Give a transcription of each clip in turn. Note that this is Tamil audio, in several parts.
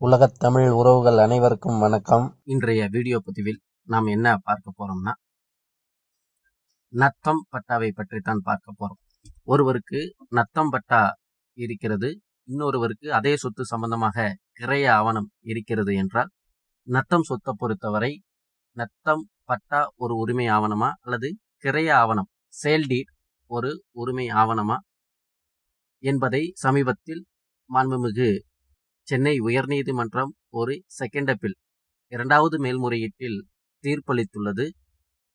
உலகத் தமிழ் உறவுகள் அனைவருக்கும் வணக்கம். இன்றைய வீடியோ பதிவில் நாம் என்ன பார்க்க போறோம்னா நத்தம் பட்டாவை பற்றி தான் பார்க்க போறோம். ஒருவருக்கு நத்தம் பட்டா இருக்கிறது இன்னொருவருக்கு அதே சொத்து சம்பந்தமாக கிரைய ஆவணம் இருக்கிறது என்றால் நத்தம் சொத்தை பொறுத்தவரை நத்தம் பட்டா ஒரு உரிமை ஆவணமா அல்லது கிரைய ஆவணம் சேல்டீட் ஒரு உரிமை ஆவணமா என்பதை சமீபத்தில் மாண்புமிகு சென்னை உயர்நீதிமன்றம் ஒரு செகண்ட் அப்பீல் இரண்டாவது மேல்முறையீட்டில் தீர்ப்பளித்துள்ளது.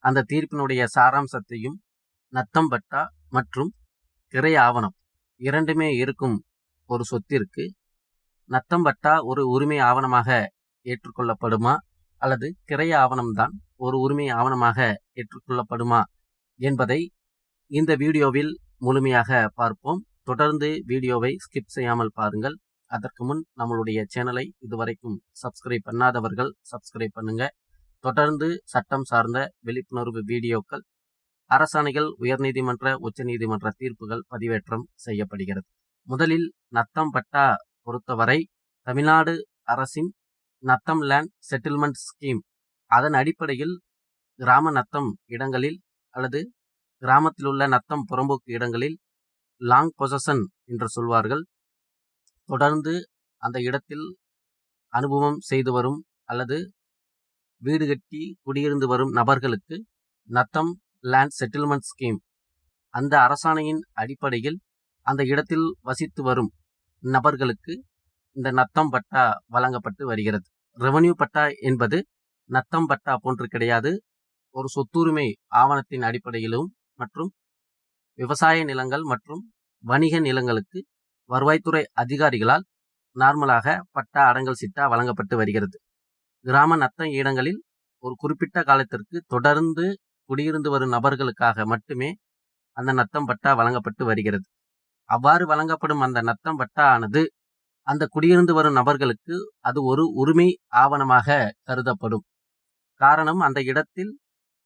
அந்த தீர்ப்பினுடைய சாராம்சத்தையும் நத்தம் பட்டா மற்றும் கிரை ஆவணம் இரண்டுமே இருக்கும் ஒரு சொத்திற்கு நத்தம் பட்டா ஒரு உரிமை ஆவணமாக ஏற்றுக்கொள்ளப்படுமா அல்லது கிரை ஆவணம்தான் ஒரு உரிமை ஆவணமாக ஏற்றுக்கொள்ளப்படுமா என்பதை இந்த வீடியோவில் முழுமையாக பார்ப்போம். தொடர்ந்து வீடியோவை ஸ்கிப் செய்யாமல் பாருங்கள். அதற்கு முன் நம்மளுடைய சேனலை இதுவரைக்கும் சப்ஸ்கிரைப் பண்ணாதவர்கள் சப்ஸ்கிரைப் பண்ணுங்க. தொடர்ந்து சட்டம் சார்ந்த விழிப்புணர்வு வீடியோக்கள் அரசாணைகள் உயர்நீதிமன்ற உச்சநீதிமன்ற தீர்ப்புகள் பதிவேற்றம் செய்யப்படுகிறது. முதலில் நத்தம் பட்டா பொறுத்தவரை தமிழ்நாடு அரசின் நத்தம் லேண்ட் செட்டில்மெண்ட் ஸ்கீம். அதன் அடிப்படையில் கிராம நத்தம் இடங்களில் அல்லது கிராமத்தில் உள்ள நத்தம் புறம்போக்கு இடங்களில் லாங் பொசஷன் என்று சொல்வார்கள். தொடர்ந்து அந்த இடத்தில் அனுபவம் செய்து வரும் அல்லது வீடு கட்டி குடியிருந்து வரும் நபர்களுக்கு நத்தம் லேண்ட் செட்டில்மெண்ட் ஸ்கீம் அந்த அரசாணையின் அடிப்படையில் அந்த இடத்தில் வசித்து வரும் நபர்களுக்கு இந்த நத்தம் பட்டா வழங்கப்பட்டு வருகிறது. ரெவன்யூ பட்டா என்பது நத்தம் பட்டா போன்று கிடையாது. ஒரு சொத்துரிமை ஆவணத்தின் அடிப்படையிலும் மற்றும் விவசாய நிலங்கள் மற்றும் வணிக நிலங்களுக்கு வருவாய்த்துறை அதிகாரிகளால் நார்மலாக பட்டா அடங்கல் சிட்டா வழங்கப்பட்டு வருகிறது. கிராம நத்தம் இடங்களில் ஒரு குறிப்பிட்ட காலத்திற்கு தொடர்ந்து குடியிருந்து வரும் நபர்களுக்காக மட்டுமே அந்த நத்தம் பட்டா வழங்கப்பட்டு வருகிறது. அவ்வாறு வழங்கப்படும் அந்த நத்தம் பட்டா ஆனது அந்த குடியிருந்து வரும் நபர்களுக்கு அது ஒரு உரிமை ஆவணமாக கருதப்படும். காரணம் அந்த இடத்தில்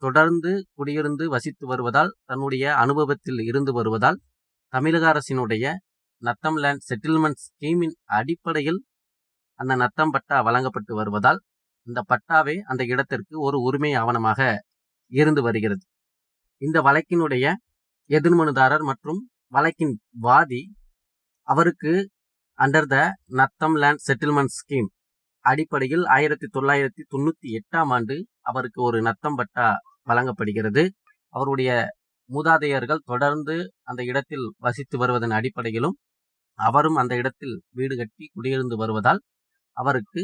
தொடர்ந்து குடியிருந்து வசித்து வருவதால் தன்னுடைய அனுபவத்தில் இருந்து வருவதால் தமிழக அரசினுடைய நத்தம் லேண்ட் செட்டில்மெண்ட் ஸ்கீமின் அடிப்படையில் அந்த நத்தம் பட்டா வழங்கப்பட்டு வருவதால் இந்த பட்டாவே அந்த இடத்திற்கு ஒரு உரிமை ஆவணமாக இருந்து வருகிறது. இந்த வழக்கினுடைய எதிர்மனுதாரர் மற்றும் வழக்கின் வாதி அவருக்கு under the natham land settlement scheme அடிப்படையில் ஆயிரத்தி தொள்ளாயிரத்தி தொண்ணூற்றி எட்டாம் ஆண்டு அவருக்கு ஒரு நத்தம் பட்டா வழங்கப்படுகிறது. அவருடைய மூதாதையர்கள் தொடர்ந்து அந்த இடத்தில் வசித்து வருவதன் அடிப்படையிலும் அவரும் அந்த இடத்தில் வீடு கட்டி குடியிருந்து வருவதால் அவருக்கு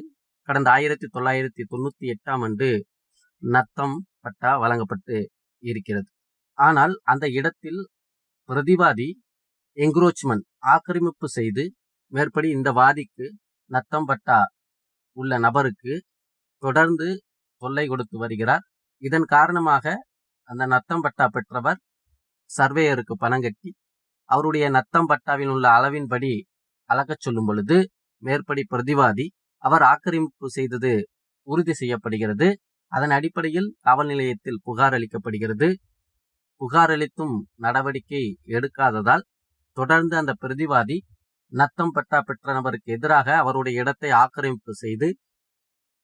கடந்த ஆயிரத்தி தொள்ளாயிரத்தி தொண்ணூற்றி எட்டாம் ஆண்டு நத்தம் பட்டா வழங்கப்பட்டு இருக்கிறது. ஆனால் அந்த இடத்தில் பிரதிவாதி என்க்ரோச்மெண்ட் ஆக்கிரமிப்பு செய்து மேற்படி இந்த வாதிக்கு நத்தம் பட்டா உள்ள நபருக்கு தொடர்ந்து தொல்லை கொடுத்து வருகிறார். இதன் காரணமாக அந்த நத்தம் பட்டா பெற்றவர் சர்வேயருக்கு பணம் கட்டி அவருடைய நத்தம் பட்டாவில் உள்ள அளவின்படி அளக்கச் சொல்லும் பொழுது மேற்படி பிரதிவாதி அவர் ஆக்கிரமிப்பு செய்தது உறுதி செய்யப்படுகிறது. அதன் அடிப்படையில் காவல் நிலையத்தில் புகார் அளிக்கப்படுகிறது. புகார் அளித்தும் நடவடிக்கை எடுக்காததால் தொடர்ந்து அந்த பிரதிவாதி நத்தம் பட்டா பெற்ற நபருக்கு எதிராக அவருடைய இடத்தை ஆக்கிரமிப்பு செய்து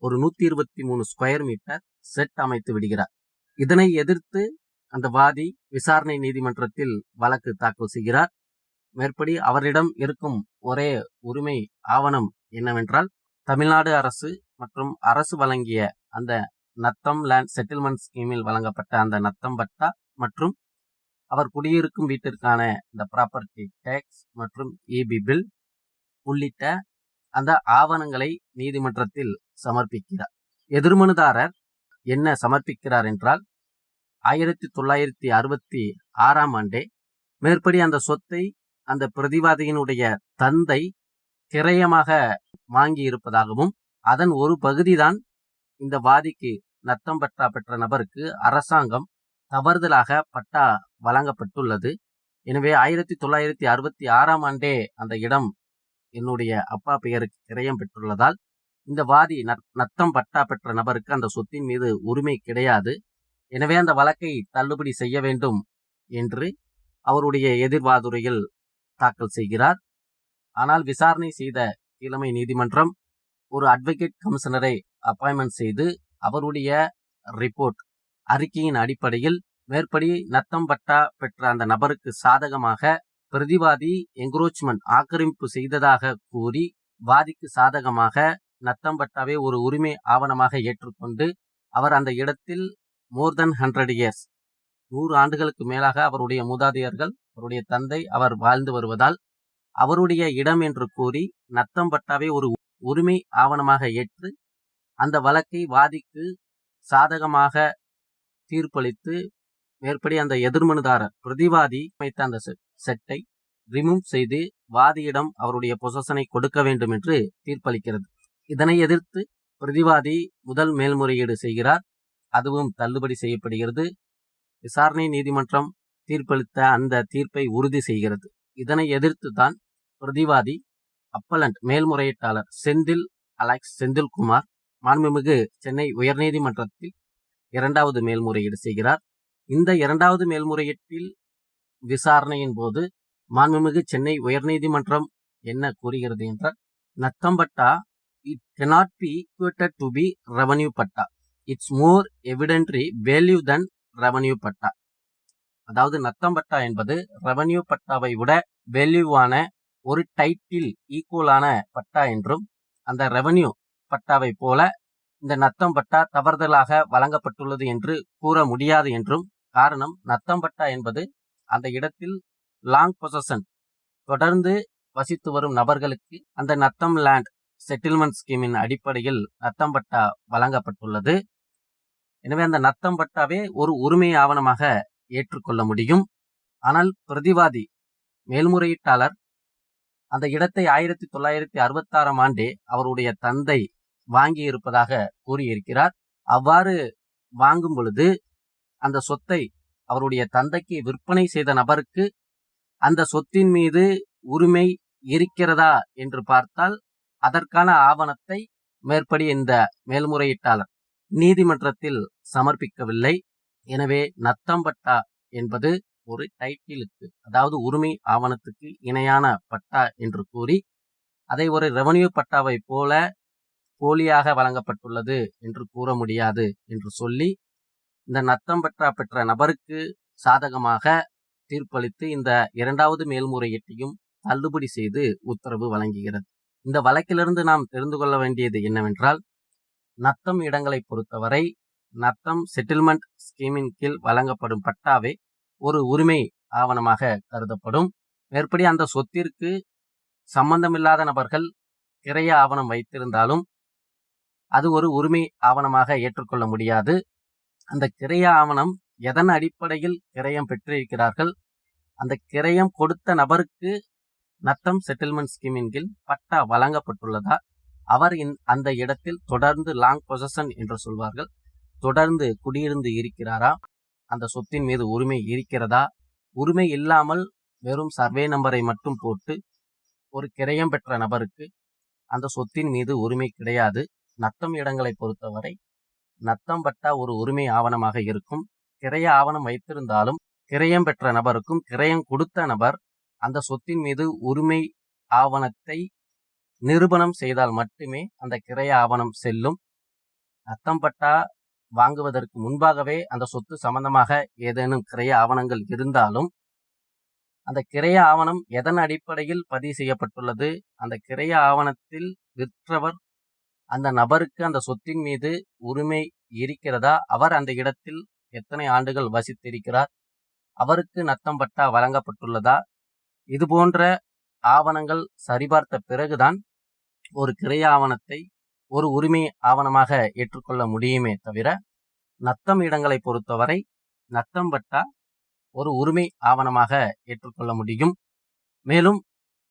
ஒரு நூத்தி இருபத்தி மூணு ஸ்கொயர் மீட்டர் செட் அமைத்து விடுகிறார். இதனை எதிர்த்து அந்த வாதி விசாரணை நீதிமன்றத்தில் வழக்கு தாக்கல் செய்கிறார். மேற்படி அவரிடம் இருக்கும் ஒரே உரிமை ஆவணம் என்னவென்றால் தமிழ்நாடு அரசு மற்றும் அரசு வழங்கிய அந்த நத்தம் லேண்ட் செட்டில்மெண்ட் ஸ்கீமில் வழங்கப்பட்ட அந்த நத்தம் பட்டா மற்றும் அவர் குடியிருக்கும் வீட்டிற்கான இந்த ப்ராப்பர்ட்டி டேக்ஸ் மற்றும் இபி பில் உள்ளிட்ட அந்த ஆவணங்களை நீதிமன்றத்தில் சமர்ப்பிக்கிறார். எதிர்மனுதாரர் என்ன சமர்ப்பிக்கிறார் என்றால் ஆயிரத்தி தொள்ளாயிரத்தி அறுபத்தி ஆறாம் ஆண்டே மேற்படி அந்த சொத்தை அந்த பிரதிவாதியினுடைய தந்தை கிரயமாக வாங்கி இருப்பதாகவும் அதன் ஒரு பகுதிதான் இந்த வாதிக்கு நத்தம் பட்டா பெற்ற நபருக்கு அரசாங்கம் தவறுதலாக பட்டா வழங்கப்பட்டுள்ளது. எனவே ஆயிரத்தி தொள்ளாயிரத்தி அறுபத்தி ஆறாம் ஆண்டே அந்த இடம் என்னுடைய அப்பா பெயருக்கு கிரயம் பெற்றுள்ளதால் இந்த வாதி நத்தம் பட்டா பெற்ற நபருக்கு அந்த சொத்தின் மீது உரிமை கிடையாது. எனவே அந்த வழக்கை தள்ளுபடி செய்ய வேண்டும் என்று அவருடைய எதிர்வாதுரையில் தாக்கல் செய்கிறார். ஆனால் விசாரணை செய்த இளமை நீதிமன்றம் ஒரு அட்வொகேட் கமிஷனரை அப்பாயின்மெண்ட் செய்து அவருடைய ரிப்போர்ட் அறிக்கையின் அடிப்படையில் மேற்படி நத்தம் பட்டா பெற்ற அந்த நபருக்கு சாதகமாக பிரதிவாதி என்க்ரோச்மெண்ட் ஆக்கிரமிப்பு செய்ததாக கூறி வாதிக்கு சாதகமாக நத்தம் பட்டாவை ஒரு உரிமை ஆவணமாக ஏற்றுக்கொண்டு அவர் அந்த இடத்தில் மோர் தென் ஹண்ட்ரட் இயர்ஸ். நூறு ஆண்டுகளுக்கு மேலாக அவருடைய மூதாதையர்கள் அவருடைய தந்தை அவர் வாழ்ந்து வருவதால் அவருடைய இடம் என்று கூறி நத்தம் பட்டாவை ஒரு உரிமை ஆவணமாக ஏற்று அந்த வழக்கை வாதிக்கு சாதகமாக தீர்ப்பளித்து மேற்படி அந்த எதிர்மனுதாரர் பிரதிவாதி வைத்த அந்த செட்டை ரிமூவ் செய்து வாதியிடம் அவருடைய பொசசனை கொடுக்க வேண்டும் என்று தீர்ப்பளிக்கிறது. இதனை எதிர்த்து பிரதிவாதி முதல் மேல்முறையீடு செய்கிறார். அதுவும் தள்ளுபடி செய்யப்படுகிறது. விசாரணை நீதிமன்றம் தீர்ப்பளித்த அந்த தீர்ப்பை உறுதி செய்கிறது. இதனை எதிர்த்து தான் பிரதிவாதி அப்பலண்ட் மேல்முறையீட்டாளர் செந்தில் அலெக்ஸ் செந்தில்குமார் மாண்புமிகு சென்னை உயர்நீதிமன்றத்தில் இரண்டாவது மேல்முறையீடு செய்கிறார். இந்த இரண்டாவது மேல்முறையீட்டில் விசாரணையின் போது மாண்புமிகு சென்னை உயர்நீதிமன்றம் என்ன கூறுகிறது என்றால் nathampatta it cannot be equated to be revenue patta. It's more evidentiary value than revenue patta. அதாவது நத்தம்பட்டா என்பது ரெவன்யூ பட்டாவை விட வேல்யூவான ஒரு டைட்டில் ஈக்குவலான பட்டா என்றும் அந்த ரெவன்யூ பட்டாவை போல இந்த நத்தம் பட்டா தவறுதலாக வழங்கப்பட்டுள்ளது என்று கூற முடியாது என்றும் காரணம் நத்தம் பட்டா என்பது அந்த இடத்தில் லாங் பொசஷன் தொடர்ந்து வசித்து வரும் நபர்களுக்கு அந்த நத்தம் லேண்ட் செட்டில்மெண்ட் ஸ்கீமின் அடிப்படையில் நத்தம் பட்டா வழங்கப்பட்டுள்ளது. எனவே அந்த நத்தம் பட்டாவே ஒரு உரிமை ஆவணமாக ஏற்றுக்கொள்ள முடியும். ஆனால் பிரதிவாதி மேல்முறையீட்டாளர் அந்த இடத்தை ஆயிரத்தி தொள்ளாயிரத்தி அறுபத்தாறாம் ஆண்டே அவருடைய தந்தை வாங்கி இருப்பதாக கூறியிருக்கிறார். அவ்வாறு வாங்கும் பொழுது அந்த சொத்தை அவருடைய தந்தைக்கு விற்பனை செய்த நபருக்கு அந்த சொத்தின் மீது உரிமை இருக்கிறதா என்று பார்த்தால் அதற்கான ஆவணத்தை மேற்படி இந்த மேல்முறையீட்டாளர் நீதிமன்றத்தில் சமர்ப்பிக்கவில்லை. எனவே நத்தம்பட்டா என்பது ஒரு டைட்டிலுக்கு அதாவது உரிமை ஆவணத்துக்கு இணையான பட்டா என்று கூறி அதை ஒரு ரெவன்யூ பட்டாவை போல போலியாக வழங்கப்பட்டுள்ளது என்று கூற முடியாது என்று சொல்லி இந்த நத்தம்பட்டா பெற்ற நபருக்கு சாதகமாக தீர்ப்பளித்து இந்த இரண்டாவது மேல்முறையீட்டையும் தள்ளுபடி செய்து உத்தரவு வழங்குகிறது. இந்த வழக்கிலிருந்து நாம் தெரிந்து கொள்ள வேண்டியது என்னவென்றால் நத்தம் இடங்களை பொறுத்தவரை நத்தம் செட்டில்மெண்ட் ஸ்கீமின் கீழ் வழங்கப்படும் பட்டாவே ஒரு உரிமை ஆவணமாக கருதப்படும். மேற்படி அந்த சொத்திற்கு சம்பந்தமில்லாத நபர்கள் கிரைய ஆவணம் வைத்திருந்தாலும் அது ஒரு உரிமை ஆவணமாக ஏற்றுக்கொள்ள முடியாது. அந்த கிரைய ஆவணம் எதன் அடிப்படையில் கிரயம் பெற்றிருக்கிறார்கள்? அந்த கிரயம் கொடுத்த நபருக்கு நத்தம் செட்டில்மெண்ட் ஸ்கீமின் கீழ் பட்டா வழங்கப்பட்டுள்ளதா? அவர் அந்த இடத்தில் தொடர்ந்து லாங் பொசஷன் என்று சொல்வார்கள். தொடர்ந்து குடியிருந்து இருக்கிறாரா? அந்த சொத்தின் மீது உரிமை இருக்கிறதா? உரிமை இல்லாமல் வெறும் சர்வே நம்பரை மட்டும் போட்டு ஒரு கிரயம் பெற்ற நபருக்கு அந்த சொத்தின் மீது உரிமை கிடையாது. நத்தம் இடங்களை பொறுத்தவரை நத்தம் பட்டா ஒரு உரிமை ஆவணமாக இருக்கும். கிரைய ஆவணம் வைத்திருந்தாலும் கிரயம் பெற்ற நபருக்கும் கிரயம் கொடுத்த நபர் அந்த சொத்தின் மீது உரிமை ஆவணத்தை நிரூபணம் செய்தால் மட்டுமே அந்த கிரைய ஆவணம் செல்லும். நத்தம் பட்டா வாங்குவதற்கு முன்பாகவே அந்த சொத்து சம்பந்தமாக ஏதேனும் கிரைய ஆவணங்கள் இருந்தாலும் அந்த கிரைய ஆவணம் எதன் அடிப்படையில் பதிவு செய்யப்பட்டுள்ளது? அந்த கிரைய ஆவணத்தில் விற்றவர் அந்த நபருக்கு அந்த சொத்தின் மீது உரிமை இருக்கிறதா? அவர் அந்த இடத்தில் எத்தனை ஆண்டுகள் வசித்திருக்கிறார்? அவருக்கு நத்தம் பட்டா வழங்கப்பட்டுள்ளதா? இது போன்ற ஆவணங்கள் சரிபார்த்த பிறகுதான் ஒரு கிரை ஆவணத்தை ஒரு உரிமை ஆவணமாக ஏற்றுக்கொள்ள முடியுமே தவிர நத்தம் இடங்களை பொறுத்தவரை நத்தம் பட்டா ஒரு உரிமை ஆவணமாக ஏற்றுக்கொள்ள முடியும். மேலும்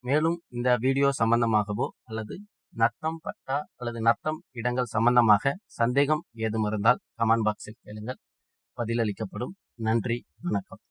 மேலும் இந்த வீடியோ சம்பந்தமாகவோ அல்லது நத்தம் பட்டா அல்லது நத்தம் இடங்கள் சம்பந்தமாக சந்தேகம் ஏதும் இருந்தால் கமெண்ட் பாக்ஸில் கேளுங்கள். பதிலளிக்கப்படும். நன்றி வணக்கம்.